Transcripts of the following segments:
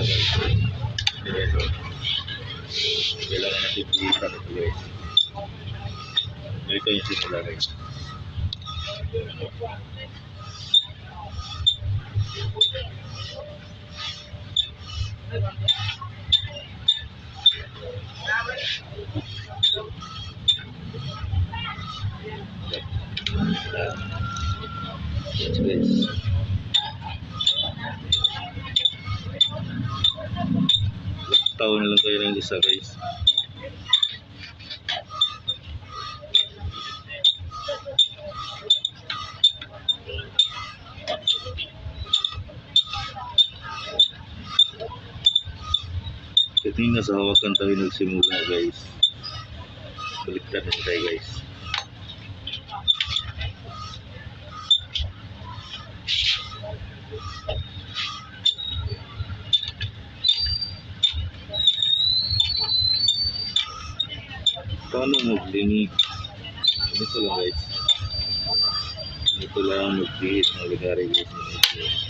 guys. Diretso. Kailangan natin pilitan ito guys. Ganito yung simula guys. Yes guys. Taon na lang kayo ng isa guys. Kanina sa hawakan tayo nagsimula guys. Baliktad na tayo guys. Paano maglinig? Ganito lang guys. Ganito lang magbihis ng ligari guys. Yun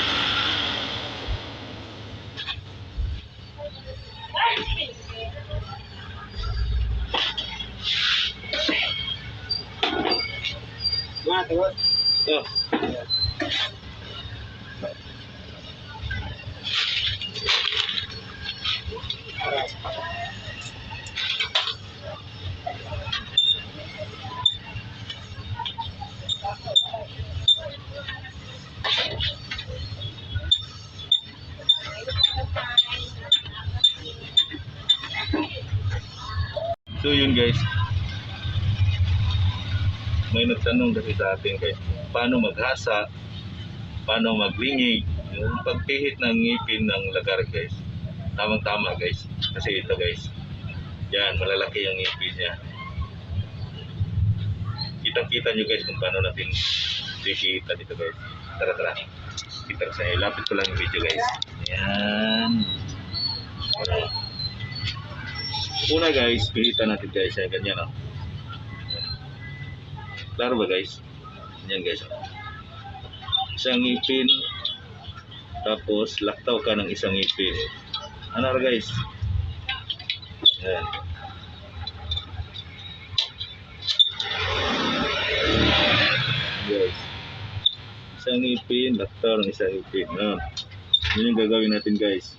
tuwad. Oh. So yun guys. May nagtanong kasi sa atin guys, paano maghasa, paano maglingi, yung pagpihit ng ngipin ng lagar guys. Tamang tama guys. Kasi ito guys. Yan, malalaki yung ngipin niya. Kitang-kita nyo guys kung paano natin pipihitan dito guys. Tara tara. Kita ko sa inyo. Lapit ko lang yung video guys. Yan. Una guys, pihitan natin guys. Yan, ganyan oh. Klaro ba guys? Yan guys. Isang ngipin. Tapos laktaw ka ng isang ngipin. Ano guys? Yan. Guys. Isang ngipin, laktaw ng isang ngipin. No? Yun yung gagawin natin guys.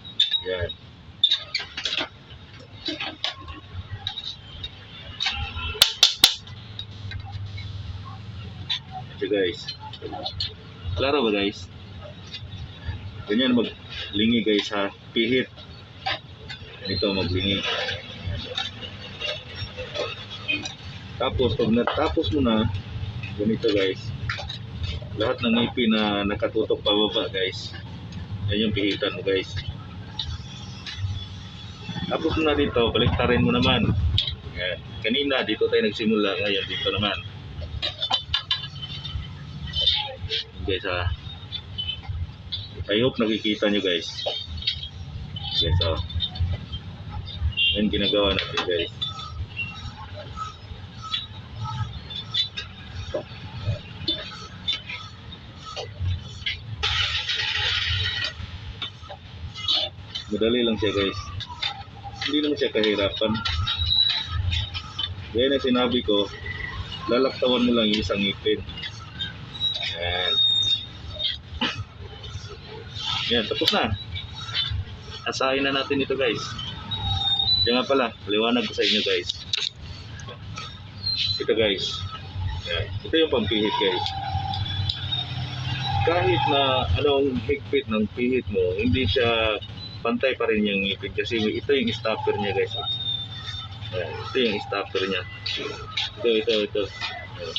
Yan. Ito guys. Klaro ba guys? Ganyan maglingi guys ha. Pihit. Ito maglingi. Tapos pag natapos mo na, ganito guys. Lahat ng ngipin na nakatutok pababa guys. Yan yung pihitan mo guys. Tapos mo na dito, baliktarin mo naman. Kanina dito tayo nagsimula, ngayon dito naman. Guys ha I hope nakikita nyo guys. Guys ha yan ginagawa natin guys. Madali lang siya guys. Hindi naman siya kahirapan. Gaya na sinabi ko lalaktawan mo lang yung isang ngipin yan yan, tapos na. Asahin na natin ito guys. Yan nga pala, liwanag ko sa inyo guys. Ito guys. Yan. Ito yung pampihit guys. Kahit na anong higpit ng pihit mo, hindi siya pantay pa rin yung ngipin kasi ito yung stopper niya guys. Yan. Ito yung stopper niya. Ito, ito, ito. Yan.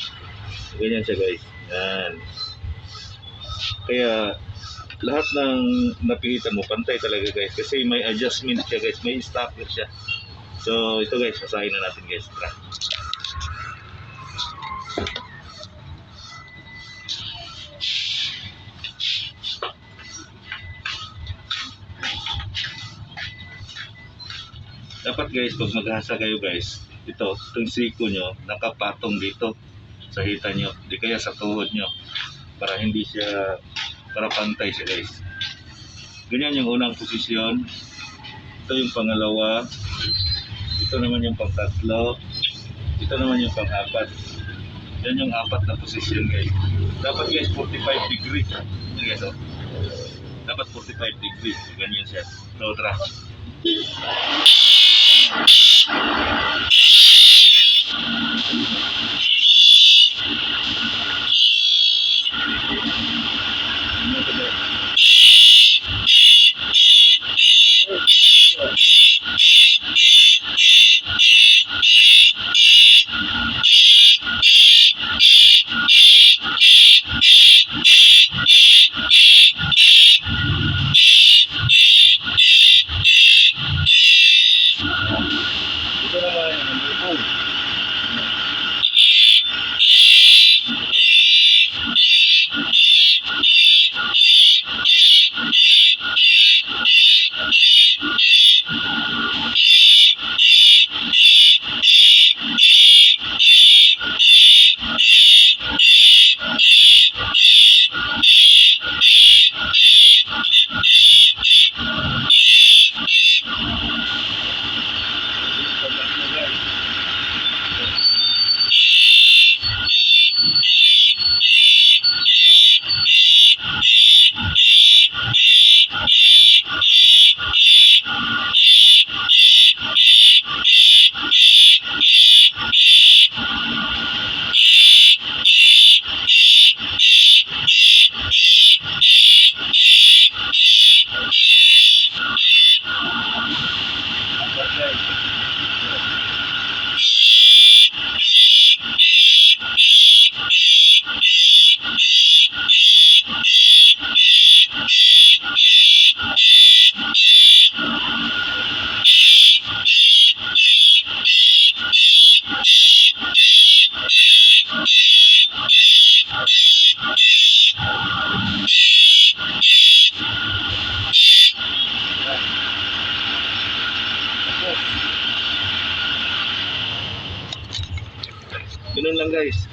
Ganyan siya guys. Yan. Kaya lahat ng napihitan mo, pantay talaga guys. Kasi may adjustment siya guys, may stopper siya. So ito guys, basahin na natin guys. Tara. Dapat guys, pag maghasa kayo guys, ito, itong siko nyo, nakapatong dito sa hita nyo, di kaya sa tuhod nyo para hindi siya para pantay siya guys. Ganyan yung unang posisyon. Ito yung pangalawa. Ito naman yung pangtatlo. Ito naman yung pang-apat. Yan yung apat na posisyon guys. Dapat guys 45 degrees. Yan guys oh. Dapat 45 degrees. Ganyan siya. So tara. Ganyan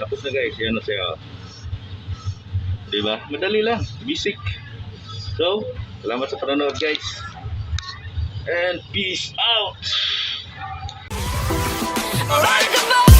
Tapos na guys. Yan na siya. Diba? Madali lang. Basic. So, salamat sa panonood guys. And peace out! Alright.